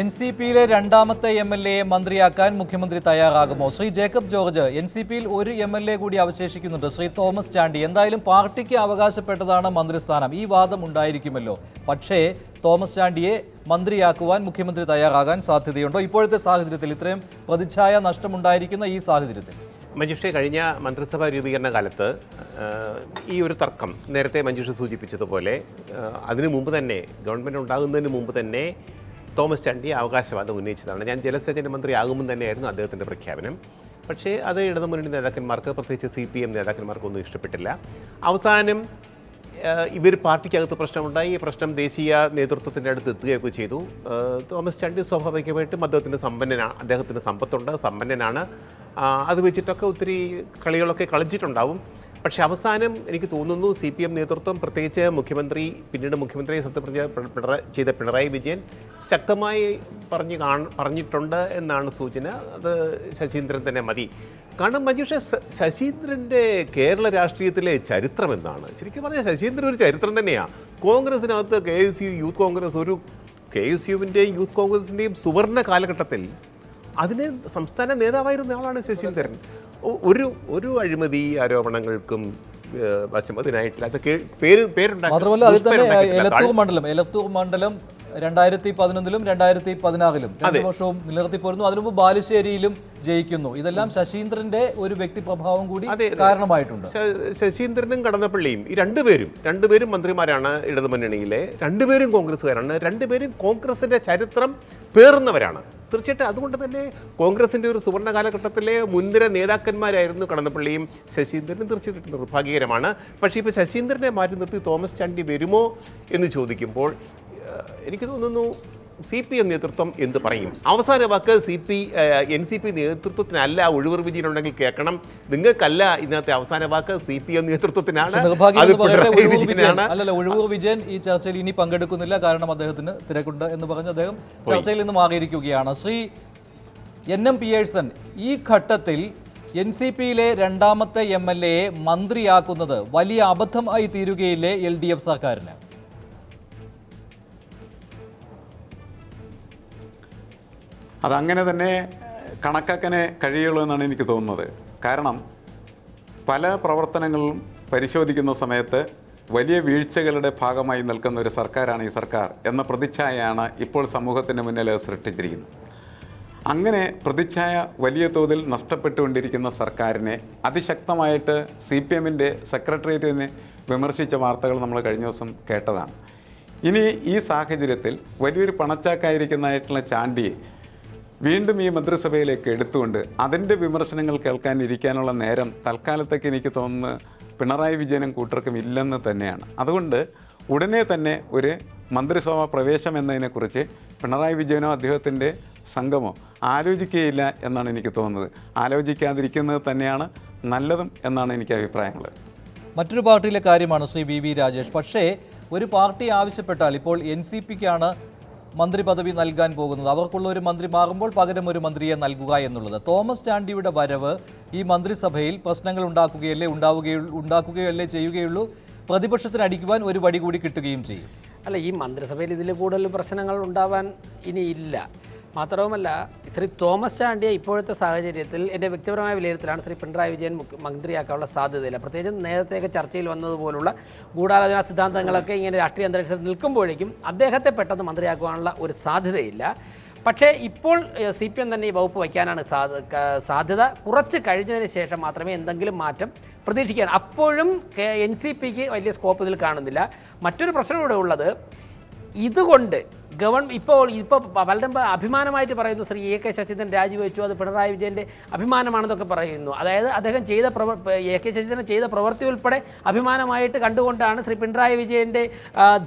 N C പിയിലെ രണ്ടാമത്തെ M L എയെ മന്ത്രിയാക്കാൻ മുഖ്യമന്ത്രി തയ്യാറാകുമോ? Shri Jacob George N C പിയിൽ ഒരു എം എൽ എ കൂടി അവശേഷിക്കുന്നുണ്ട്. ശ്രീ തോമസ് ചാണ്ടി എന്തായാലും പാർട്ടിക്ക് അവകാശപ്പെട്ടതാണ് മന്ത്രിസ്ഥാനം. ഈ വാദം ഉണ്ടായിരിക്കുമല്ലോ. പക്ഷേ തോമസ് ചാണ്ടിയെ മന്ത്രിയാക്കുവാൻ മുഖ്യമന്ത്രി തയ്യാറാകാൻ സാധ്യതയുണ്ടോ? ഇപ്പോഴത്തെ സാഹചര്യത്തിൽ ഇത്രയും പ്രതിച്ഛായ നഷ്ടമുണ്ടായിരിക്കുന്ന ഈ സാഹചര്യത്തിൽ. മഞ്ജുഷെ കഴിഞ്ഞ മന്ത്രിസഭാ രൂപീകരണ കാലത്ത് ഈ ഒരു തർക്കം നേരത്തെ മഞ്ജുഷ സൂചിപ്പിച്ചതുപോലെ അതിനു മുമ്പ് തന്നെ ഗവൺമെന്റ് ഉണ്ടാകുന്നതിന് മുമ്പ് തന്നെ തോമസ് ചാണ്ടി അവകാശവാദം ഉന്നയിച്ചതാണ്. ഞാൻ ജലസേചന മന്ത്രി ആകുമ്പോൾ തന്നെയായിരുന്നു അദ്ദേഹത്തിന്റെ പ്രഖ്യാപനം. പക്ഷേ അത് ഇടതുമുന്നണി നേതാക്കന്മാർക്ക് പ്രത്യേകിച്ച് സി പി എം നേതാക്കന്മാർക്കൊന്നും ഇഷ്ടപ്പെട്ടില്ല. അവസാനം ഇവർ പാർട്ടിക്കകത്ത് പ്രശ്നമുണ്ടായി. ഈ പ്രശ്നം ദേശീയ നേതൃത്വത്തിന്റെ അടുത്ത് എത്തുകയൊക്കെ ചെയ്തു. തോമസ് ചാണ്ടി സ്വാഭാവികമായിട്ടും അദ്ദേഹത്തിന്റെ സമ്പന്നനാണ് അദ്ദേഹത്തിന്റെ സമ്പത്തുണ്ട്. സമ്പന്നനാണ്. അത് വെച്ചിട്ടൊക്കെ ഒത്തിരി കളികളൊക്കെ കളിച്ചിട്ടുണ്ടാവും. പക്ഷെ അവസാനം എനിക്ക് തോന്നുന്നു സി പി എം നേതൃത്വം പ്രത്യേകിച്ച് മുഖ്യമന്ത്രി പിന്നീട് മുഖ്യമന്ത്രി സത്യപ്രതിജ്ഞ ചെയ്ത പിണറായി വിജയൻ ശക്തമായി പറഞ്ഞു പറഞ്ഞിട്ടുണ്ട് എന്നാണ് സൂചന. അത് ശശീന്ദ്രൻ തന്നെ മതി. കാരണം മഞ്ജുഷ ശശീന്ദ്രന്റെ കേരള രാഷ്ട്രീയത്തിലെ ചരിത്രം എന്താണ്? ശരിക്കും പറഞ്ഞാൽ ശശീന്ദ്രൻ ഒരു ചരിത്രം തന്നെയാണ് കോൺഗ്രസിനകത്ത് K S U youth Congress ഒരു കെ എസ് യുവിന്റെയും യൂത്ത് കോൺഗ്രസിന്റെയും സുവർണ കാലഘട്ടത്തിൽ അതിന് സംസ്ഥാന നേതാവായിരുന്ന ആളാണ് ശശീന്ദ്രൻ. ഒരു ഒരു അഴിമതി ആരോപണങ്ങൾക്കും വശമതിനായിട്ടില്ല അത് കേ- പേര് പേരുണ്ടാക്കി. മാത്രമല്ല അതിൽ തന്നെ എലത്തൂർ മണ്ഡലം. എലത്തൂർ മണ്ഡലം രണ്ടായിരത്തി പതിനൊന്നിലും രണ്ടായിരത്തി പതിനാറിലും രണ്ട് വർഷവും നിലനിർത്തി പോരുന്നു അതിനു മുമ്പ് ബാലുശ്ശേരിയിലും ജയിക്കുന്നു. ഇതെല്ലാം ശശീന്ദ്രന്റെ ഒരു വ്യക്തി പ്രഭാവം കൂടി. കാരണമായിട്ടുണ്ട്. ശശീന്ദ്രനും കടന്നപ്പള്ളിയും ഈ രണ്ടുപേരും രണ്ടുപേരും മന്ത്രിമാരാണ് ഇടതുമുന്നണിയിലെ. രണ്ടുപേരും കോൺഗ്രസ്സുകാരാണ്. രണ്ടുപേരും കോൺഗ്രസിന്റെ ചരിത്രം പേറുന്നവരാണ്. തീർച്ചയായിട്ടും അതുകൊണ്ട് തന്നെ കോൺഗ്രസിന്റെ ഒരു സുവർണ കാലഘട്ടത്തിലെ മുൻനിര നേതാക്കന്മാരായിരുന്നു കടന്നപ്പള്ളിയും ശശീന്ദ്രനും. തീർച്ചയായിട്ടും നിർഭാഗ്യകരമാണ്. പക്ഷേ ഇപ്പോൾ ശശീന്ദ്രനെ മാറ്റി നിർത്തി തോമസ് ചാണ്ടി വരുമോ എന്ന് ചോദിക്കുമ്പോൾ എനിക്ക് തോന്നുന്നു സി പി എം നേതൃത്വം എന്ന് പറയും? അവസാന വാക്ക് C P N C P നേതൃത്വത്തിനല്ല ഒഴിവർ വിജയനുണ്ടെങ്കിൽ കേൾക്കണം. നിങ്ങൾക്കല്ല ഇന്നത്തെ അവസാന വാക്ക് സി പി എം നേതൃത്വത്തിനാണ്. അല്ലല്ല ഒഴിവൂർ വിജയൻ ഈ ചർച്ചയിൽ ഇനി പങ്കെടുക്കുന്നില്ല. കാരണം അദ്ദേഹത്തിന് തിരക്കുണ്ട് എന്ന് പറഞ്ഞ് അദ്ദേഹം ചർച്ചയിൽ നിന്ന് മാറിയിരിക്കുകയാണ്. ശ്രീ എൻ എം പിയേഴ്സൺ ഈ ഘട്ടത്തിൽ എൻ സി പിയിലെ രണ്ടാമത്തെ എം എൽ എയെ മന്ത്രിയാക്കുന്നത് വലിയ അബദ്ധമായി തീരുകയില്ലേ എൽ ഡി എഫ് സർക്കാരിന്? അതങ്ങനെ തന്നെ കണക്കാക്കാനേ കഴിയുള്ളൂ എന്നാണ് എനിക്ക് തോന്നുന്നത്. കാരണം പല പ്രവർത്തനങ്ങളും പരിശോധിക്കുന്ന സമയത്ത് വലിയ വീഴ്ചകളുടെ ഭാഗമായി നിൽക്കുന്ന ഒരു സർക്കാരാണ് ഈ സർക്കാർ എന്ന പ്രതിച്ഛായയാണ് ഇപ്പോൾ സമൂഹത്തിന് മുന്നിൽ സൃഷ്ടിച്ചിരിക്കുന്നത്. അങ്ങനെ പ്രതിച്ഛായ വലിയ തോതിൽ നഷ്ടപ്പെട്ടുകൊണ്ടിരിക്കുന്ന സർക്കാരിനെ അതിശക്തമായിട്ട് സി പി എമ്മിന്റെ സെക്രട്ടേറിയറ്റിനെ വിമർശിച്ച വാർത്തകൾ നമ്മൾ കഴിഞ്ഞ ദിവസം കേട്ടതാണ്. ഇനി ഈ സാഹചര്യത്തിൽ വലിയൊരു പണച്ചാക്കായിരിക്കുന്നതായിട്ടുള്ള ചാണ്ടിയെ വീണ്ടും ഈ മന്ത്രിസഭയിലേക്ക് എടുത്തുകൊണ്ട് അതിന്റെ വിമർശനങ്ങൾ കേൾക്കാൻ ഇരിക്കാനുള്ള നേരം തൽക്കാലത്തേക്ക് എനിക്ക് തോന്നുന്നു പിണറായി വിജയനും കൂട്ടർക്കും ഇല്ലെന്ന് തന്നെയാണ്. അതുകൊണ്ട് ഉടനെ തന്നെ ഒരു മന്ത്രിസഭാ പ്രവേശം എന്നതിനെക്കുറിച്ച് പിണറായി വിജയനോ അദ്ദേഹത്തിന്റെ സംഘമോ ആലോചിക്കുകയില്ല എന്നാണ് എനിക്ക് തോന്നുന്നത്. ആലോചിക്കാതിരിക്കുന്നത് തന്നെയാണ് നല്ലതും എന്നാണ് എനിക്ക് അഭിപ്രായങ്ങൾ. മറ്റൊരു പാർട്ടിയിലെ കാര്യമാണ് ശ്രീ വി വി രാജേഷ്. പക്ഷേ ഒരു പാർട്ടി ആവശ്യപ്പെട്ടാൽ ഇപ്പോൾ എൻ സി പിക്കാണ് മന്ത്രി പദവി നൽകാൻ പോകുന്നത്. അവർക്കുള്ള ഒരു മന്ത്രി മാറുമ്പോൾ പകരം ഒരു മന്ത്രിയെ നൽകുക എന്നുള്ളത്. തോമസ് ചാണ്ടിയുടെ വരവ് ഈ മന്ത്രിസഭയിൽ പ്രശ്നങ്ങൾ ഉണ്ടാക്കുകയല്ലേ ഉണ്ടാവുകയുള്ളൂ ഉണ്ടാക്കുകയല്ലേ ചെയ്യുകയുള്ളൂ. പ്രതിപക്ഷത്തിന് അടിക്കുവാൻ ഒരു വടി കൂടി കിട്ടുകയും ചെയ്യും. അല്ല ഈ മന്ത്രിസഭയിൽ ഇതിൽ കൂടുതൽ പ്രശ്നങ്ങൾ ഉണ്ടാവാൻ ഇനിയില്ല മാത്രവുമല്ല ശ്രീ തോമസ് ചാണ്ടിയെ ഇപ്പോഴത്തെ സാഹചര്യത്തിൽ എന്റെ വ്യക്തിപരമായ വിലയിരുത്തലാണ് ശ്രീ പിണറായി വിജയൻ മന്ത്രിയാക്കാനുള്ള സാധ്യതയില്ല. പ്രത്യേകിച്ചും നേരത്തെയൊക്കെ ചർച്ചയിൽ വന്നതുപോലുള്ള ഗൂഢാലോചന സിദ്ധാന്തങ്ങളൊക്കെ ഇങ്ങനെ രാഷ്ട്രീയ അന്തരീക്ഷത്തിൽ നിൽക്കുമ്പോഴേക്കും അദ്ദേഹത്തെ പെട്ടെന്ന് മന്ത്രിയാക്കുവാനുള്ള ഒരു സാധ്യതയില്ല. പക്ഷേ ഇപ്പോൾ സി പി എം തന്നെ ഈ വകുപ്പ് വയ്ക്കാനാണ് സാധ്യത. കുറച്ച് കഴിഞ്ഞതിന് ശേഷം മാത്രമേ എന്തെങ്കിലും മാറ്റം പ്രതീക്ഷിക്കാൻ. അപ്പോഴും എൻ സി പിക്ക് വലിയ സ്കോപ്പ് ഇതിൽ കാണുന്നില്ല. മറ്റൊരു പ്രശ്നം ഇവിടെ ഉള്ളത്. ഇതുകൊണ്ട് ഗവൺ ഇപ്പോൾ ഇപ്പോൾ വളരെ അഭിമാനമായിട്ട് പറയുന്നു ശ്രീ എ കെ ശശീന്ദ്രൻ രാജിവെച്ചു അത് പിണറായി വിജയന്റെ അഭിമാനമാണെന്നൊക്കെ പറയുന്നു. അതായത് അദ്ദേഹം ചെയ്ത പ്രവർ എ കെ ശശീന്ദ്രൻ ചെയ്ത പ്രവൃത്തി ഉൾപ്പെടെ അഭിമാനമായിട്ട് കണ്ടുകൊണ്ടാണ് ശ്രീ പിണറായി വിജയന്റെ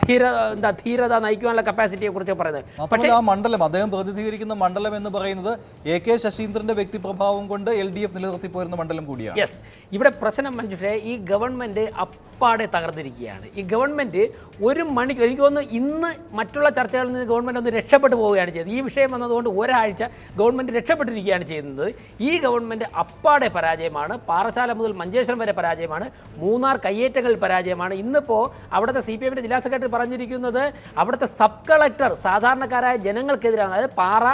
ധീര എന്താ ധീരത നയിക്കുവാനുള്ള കപ്പാസിറ്റിയെ കുറിച്ച് പറയുന്നത്. പക്ഷേ ആ മണ്ഡലം അദ്ദേഹം പ്രതിനിധീകരിക്കുന്ന മണ്ഡലം എന്ന് പറയുന്നത് എ കെ ശശീന്ദ്രന്റെ വ്യക്തിപ്രഭാവം കൊണ്ട് എൽ ഡി എഫ് നിലനിർത്തി പോരുന്ന മണ്ഡലം കൂടിയാണ്. യെസ് ഇവിടെ പ്രശ്നം മഞ്ജുഷേ ഈ ഗവൺമെന്റ് അപ്പാടെ തകർന്നിരിക്കുകയാണ്. ഈ ഗവൺമെന്റ് ഒരു മണിക്കൂർ എനിക്ക് തോന്നുന്നു ഇന്ന് മറ്റുള്ള ചർച്ചകളിൽ നിന്ന് ഗവൺമെന്റ് ഒന്ന് രക്ഷപ്പെട്ടു പോവുകയാണ് ചെയ്തത് ഈ വിഷയം വന്നതുകൊണ്ട് ഒരാഴ്ച ഗവൺമെന്റ് രക്ഷപ്പെട്ടിരിക്കുകയാണ് ചെയ്യുന്നത്. ഈ ഗവൺമെന്റ് അപ്പാടെ പരാജയമാണ്. പാറശാല മുതൽ മഞ്ചേശ്വരം വരെ പരാജയമാണ്. മൂന്നാർ കയ്യേറ്റങ്ങളിൽ പരാജയമാണ്. ഇന്നിപ്പോൾ അവിടുത്തെ സി പി എമ്മിന്റെ ജില്ലാ സെക്രട്ടറി പറഞ്ഞിരിക്കുന്നത് അവിടുത്തെ സബ് കളക്ടർ സാധാരണക്കാരായ ജനങ്ങൾക്കെതിരാണ്. അതായത് പാറ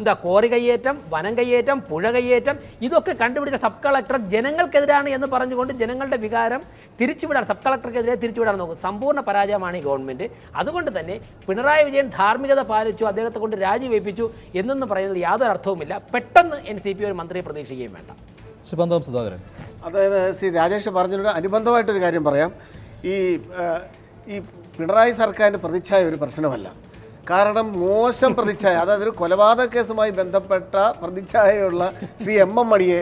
എന്താ കോറി കയ്യേറ്റം വനം കയ്യേറ്റം പുഴ കയ്യേറ്റം ഇതൊക്കെ കണ്ടുപിടിച്ച സബ് കളക്ടർ ജനങ്ങൾക്കെതിരാണ് എന്ന് പറഞ്ഞുകൊണ്ട് ജനങ്ങളുടെ വികാരം തിരിച്ചുവിടാൻ സബ് കളക്ടർക്കെതിരെ തിരിച്ചുവിടാൻ നോക്കും സമ്പൂർണ പരാജയമാണ് ഈ ഗവൺമെന്റ് അതുകൊണ്ട് തന്നെ പിണറായി വിജയൻ ധാർമ്മികത പാലിച്ചു അദ്ദേഹത്തെ കൊണ്ട് രാജിവെപ്പിച്ചു എന്നൊന്നും പറയുന്നതിൽ യാതൊരു അർത്ഥവുമില്ല. പെട്ടെന്ന് എൻ സി പി ഒരു മന്ത്രിയെ പ്രതീക്ഷിക്കുകയും വേണ്ട. ശുഭന്തം സുധാകരൻ. അതായത് സി രാജേഷ് പറഞ്ഞതിനോട് അനുബന്ധമായിട്ടൊരു കാര്യം പറയാം. ഈ ഈ പിണറായി സർക്കാരിന്റെ പ്രതിച്ഛായ ഒരു പ്രശ്നമല്ല. കാരണം മോശം പ്രതിച്ഛായ അതായത് ഒരു കൊലപാതക കേസുമായി ബന്ധപ്പെട്ട പ്രതിച്ഛായയുള്ള ശ്രീ എം എം മണിയെ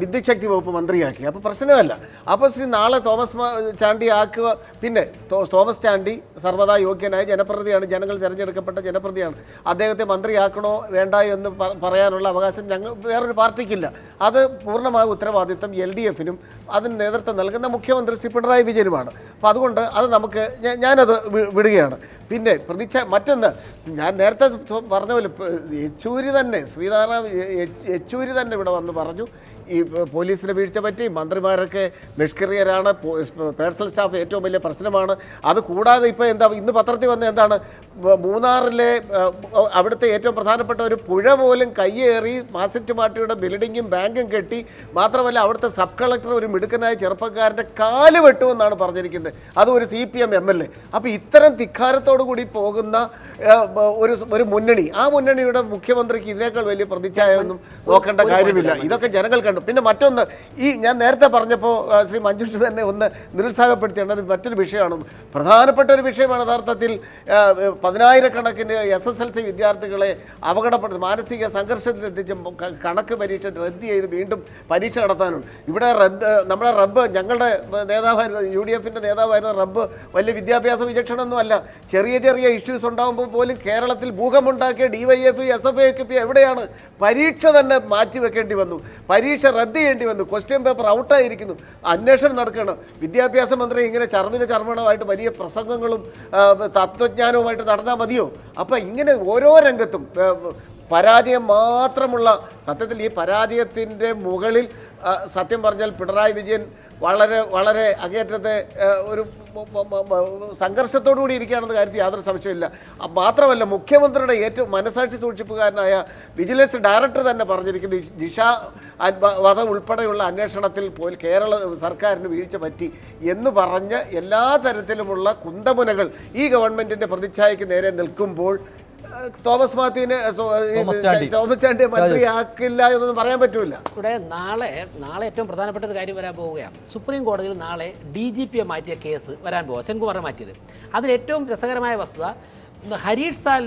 വിദ്യുശക്തി വകുപ്പ് മന്ത്രിയാക്കി. അപ്പോൾ പ്രശ്നമല്ല. അപ്പോൾ ശ്രീ നാളെ തോമസ് ചാണ്ടി ആക്കുക. പിന്നെ തോമസ് ചാണ്ടി സർവതാ യോഗ്യനായ ജനപ്രതിയാണ് ജനങ്ങൾ തിരഞ്ഞെടുക്കപ്പെട്ട ജനപ്രതിയാണ് അദ്ദേഹത്തെ മന്ത്രിയാക്കണോ വേണ്ട എന്ന് പറയാനുള്ള അവകാശം ഞങ്ങൾ വേറൊരു പാർട്ടിക്കില്ല. അത് പൂർണമായ ഉത്തരവാദിത്തം എൽ ഡി എഫിനും അതിന് നേതൃത്വം നൽകുന്ന മുഖ്യമന്ത്രി ശ്രീ പിണറായി വിജയനുമാണ്. അപ്പോൾ അതുകൊണ്ട് അത് നമുക്ക് ഞാനത് വിടുകയാണ്. പിന്നെ പ്രതീക്ഷ മറ്റൊന്ന് ഞാൻ നേരത്തെ പറഞ്ഞ പോലെ യെച്ചൂരി തന്നെ ശ്രീധാരണ യെച്ചൂരി തന്നെ ഇവിടെ വന്ന് പറഞ്ഞു. ഈ പോലീസിന് വീഴ്ച പറ്റി മന്ത്രിമാരൊക്കെ നിഷ്ക്രിയരാണ്. പേഴ്സണൽ സ്റ്റാഫ് ഏറ്റവും വലിയ പ്രശ്നമാണ്. അത് കൂടാതെ ഇപ്പോൾ എന്താ ഇന്ന് പത്രത്തിൽ വന്ന എന്താണ് മൂന്നാറിലെ അവിടുത്തെ ഏറ്റവും പ്രധാനപ്പെട്ട ഒരു പുഴ പോലും കയ്യേറി മാസറ്റ് പാർട്ടിയുടെ ബിൽഡിങ്ങും ബാങ്കും കെട്ടി മാത്രമല്ല അവിടുത്തെ സബ് കളക്ടർ ഒരു മിടുക്കനായ ചെറുപ്പക്കാരന്റെ കാൽ വെട്ടുമെന്നാണ് പറഞ്ഞിരിക്കുന്നത്. അതും ഒരു C P M M L A. അപ്പോൾ ഇത്തരം ധിക്കാരത്തോടു കൂടി പോകുന്ന ഒരു ഒരു മുന്നണി. ആ മുന്നണിയുടെ മുഖ്യമന്ത്രിക്ക് ഇതിനേക്കാൾ വലിയ പ്രതിച്ഛായ ഒന്നും നോക്കേണ്ട കാര്യമില്ല. ഇതൊക്കെ ജനങ്ങൾ കണ്ടു പിന്നെ മറ്റൊന്ന് ഈ ഞാൻ നേരത്തെ പറഞ്ഞപ്പോൾ ശ്രീ മഞ്ജുഷ് തന്നെ ഒന്ന് നിരുത്സാഹപ്പെടുത്തിയേണ്ടത് മറ്റൊരു വിഷയമാണ്. പ്രധാനപ്പെട്ട ഒരു വിഷയമാണ് യഥാർത്ഥത്തിൽ പതിനായിരക്കണക്കിന് എസ് എസ് എൽ സി വിദ്യാർത്ഥികളെ അപകടപ്പെടുത്തി മാനസിക സംഘർഷത്തിലെത്തിച്ച് കണക്ക് പരീക്ഷ റദ്ദ് ചെയ്ത് വീണ്ടും പരീക്ഷ നടത്താനുണ്ട്. ഇവിടെ റദ്ദ് നമ്മുടെ റബ്ബ് ഞങ്ങളുടെ നേതാവായിരുന്ന യു ഡി എഫിന്റെ നേതാവായിരുന്ന റബ്ബ് വലിയ വിദ്യാഭ്യാസ വിചക്ഷണമൊന്നും അല്ല ചെറിയ ചെറിയ ഇഷ്യൂസ് ഉണ്ടാകുമ്പോൾ പോലും കേരളത്തിൽ ഭൂകമ്പുണ്ടാക്കിയ D Y F S F I എവിടെയാണ്? പരീക്ഷ തന്നെ മാറ്റി വെക്കേണ്ടി വന്നു. പരീക്ഷ റദ്ദ് ചെയ്യേണ്ടി വന്നു. ക്വസ്റ്റ്യൻ പേപ്പർ ഔട്ടായിരിക്കുന്നു അന്വേഷണം നടക്കണം. വിദ്യാഭ്യാസ മന്ത്രി ഇങ്ങനെ ചർമ്മിന ചർമ്മണമായിട്ട് വലിയ പ്രസംഗങ്ങളും തത്വജ്ഞാനവുമായിട്ട് നടന്നാൽ മതിയോ? അപ്പം ഇങ്ങനെ ഓരോ രംഗത്തും പരാജയം മാത്രമുള്ള സത്യത്തിൽ ഈ പരാജയത്തിന്റെ മുകളിൽ സത്യം പറഞ്ഞാൽ പിണറായി വിജയൻ വളരെ വളരെ അങ്ങേറ്റത്തെ ഒരു സംഘർഷത്തോടു കൂടി ഇരിക്കുകയാണെന്ന കാര്യത്തിൽ യാതൊരു സംശയമില്ല മാത്രമല്ല മുഖ്യമന്ത്രിയുടെ ഏറ്റവും മനസാക്ഷി സൂക്ഷിപ്പുകാരനായ വിജിലൻസ് ഡയറക്ടർ തന്നെ പറഞ്ഞിരിക്കുന്നത് ജിഷ വധം ഉൾപ്പെടെയുള്ള അന്വേഷണത്തിൽ പോലും കേരള സർക്കാരിന് വീഴ്ച പറ്റി എന്ന് പറഞ്ഞ് എല്ലാ തരത്തിലുമുള്ള കുന്തമുനകൾ ഈ ഗവൺമെന്റിന്റെ പ്രതിച്ഛായയ്ക്ക് നേരെ നിൽക്കുമ്പോൾ തോമസ് മാത്യുവിനെ. തോമസ് ചാണ്ടിയെ മന്ത്രിയാക്കില്ല എന്നൊന്നും പറയാൻ പറ്റൂല. ഇവിടെ നാളെ നാളെ ഏറ്റവും പ്രധാനപ്പെട്ട ഒരു കാര്യം വരാൻ പോവുകയാണ്. സുപ്രീം കോടതിയിൽ നാളെ ഡി ജി പിയെ മാറ്റിയ കേസ് വരാൻ പോവുക സെൻകുമാറിനെ മാറ്റിയത്. അതിൽ ഏറ്റവും രസകരമായ വസ്തുത ഹരീഷ് സാൽവെ